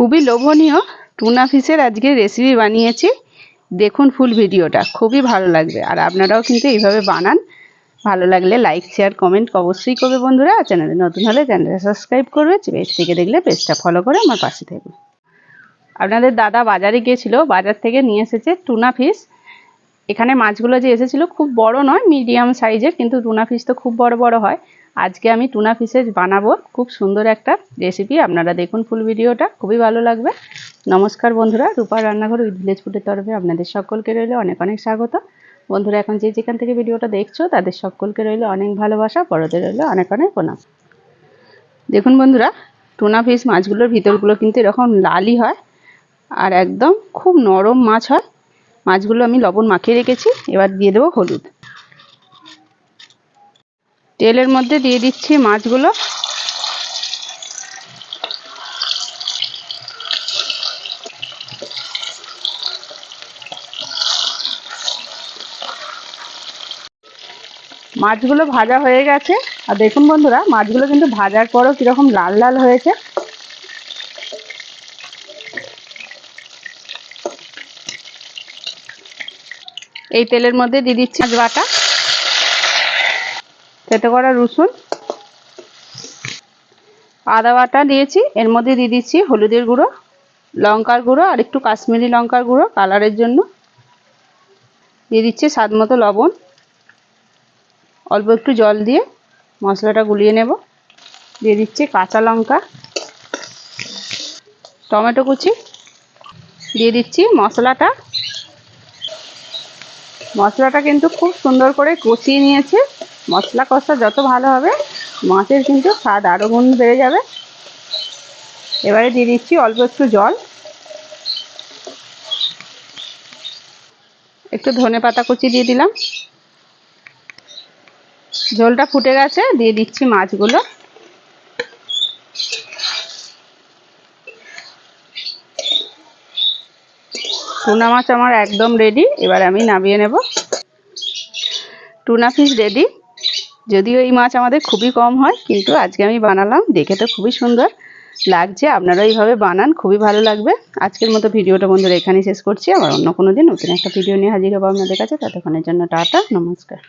খুবই লোভনীয় টুনা ফিশের আজকে রেসিপি বানিয়েছি। দেখুন ফুল ভিডিওটা, খুবই ভালো লাগবে। আর আপনারাও কিন্তু এইভাবে বানান। ভালো লাগলে লাইক শেয়ার কমেন্ট অবশ্যই করবে বন্ধুরা। আর চ্যানেলে নতুন হলে চ্যানেলটা সাবস্ক্রাইব করবে। পেজ থেকে দেখলে পেজটা ফলো করে আমার পাশে থাকবে আপনাদের দাদা বাজারে গিয়েছিল, বাজার থেকে নিয়ে এসেছে টুনা ফিশ। এখানে মাছগুলো যে এসেছিল খুব বড় নয় মিডিয়াম সাইজের কিন্তু টুনা ফিশ তো খুব বড় বড় হয়। আজকে আমি টুনা ফিশের বানাবো খুব সুন্দর একটা রেসিপি আপনারা দেখুন ফুল ভিডিওটা খুবই ভালো লাগবে। নমস্কার বন্ধুরা রূপার রান্নাঘর উইথ ভিলেজ ফুডের তরফে আপনাদের সকলকে রইলে অনেক অনেক স্বাগত। বন্ধুরা, এখন যে যেখান থেকে ভিডিওটা দেখছ, তাদের সকলকে রইলে অনেক ভালোবাসা, বড়দের রইলে অনেক অনেক প্রণাম। দেখুন বন্ধুরা টুনা ফিশ মাছগুলোর ভিতরগুলো কিন্তু এরকম লালই হয় আর একদম খুব নরম মাছ হয়। মাছগুলো আমি লবণ মাখিয়ে রেখেছি, এবার দিয়ে দেবো হলুদ। তেলের মধ্যে দিয়ে দিচ্ছি মাছগুলো। মাছগুলো ভাজা হয়ে গেছে। আর দেখুন বন্ধুরা, মাছগুলো কিন্তু ভাজার পরও কীরকম লাল লাল হয়েছে। এই তেলের মধ্যে দিয়ে দিচ্ছি মাছ বাটা থেতো করা রসুন, আদা বাটা দিয়েছি, এর মধ্যে দিয়ে দিচ্ছি হলুদের গুঁড়ো, লঙ্কার গুঁড়ো আর একটু কাশ্মীরি লঙ্কার গুঁড়ো কালারের জন্য। দিয়ে দিচ্ছি স্বাদ মতো লবণ, অল্প একটু জল দিয়ে মশলাটা গুলিয়ে নেব। দিয়ে দিচ্ছি কাঁচা লঙ্কা, টমেটো কুচি, দিয়ে দিচ্ছি মশলাটা মশলাটা কিন্তু খুব সুন্দর করে কষিয়ে নিয়েছে। মশলা কষা যত ভালো হবে, মাছের কিন্তু স্বাদ আরও গুণ বেড়ে যাবে। এবারে দিয়ে দিচ্ছি অল্প একটু জল। একটু ধনে পাতা কুচি দিয়ে দিলাম। ঝোলটা ফুটে গেছে, দিয়ে দিচ্ছি মাছগুলো। টুনা মাছ আমার একদম রেডি এবার আমি নামিয়ে নেব। টুনা ফিশ রেডি যদিও এই মাছ আমাদের খুবই কম হয়, কিন্তু আজকে আমি বানালাম, দেখে তো খুবই সুন্দর লাগছে। আপনারা এইভাবে বানান, খুবই ভালো লাগবে। আজকের মতো ভিডিওটা বন্ধুরা এখানেই শেষ করছি। আবার অন্য কোনো দিন নতুন একটা ভিডিও নিয়ে হাজির হব আপনাদের কাছে। ততক্ষণের জন্য টাটা, নমস্কার।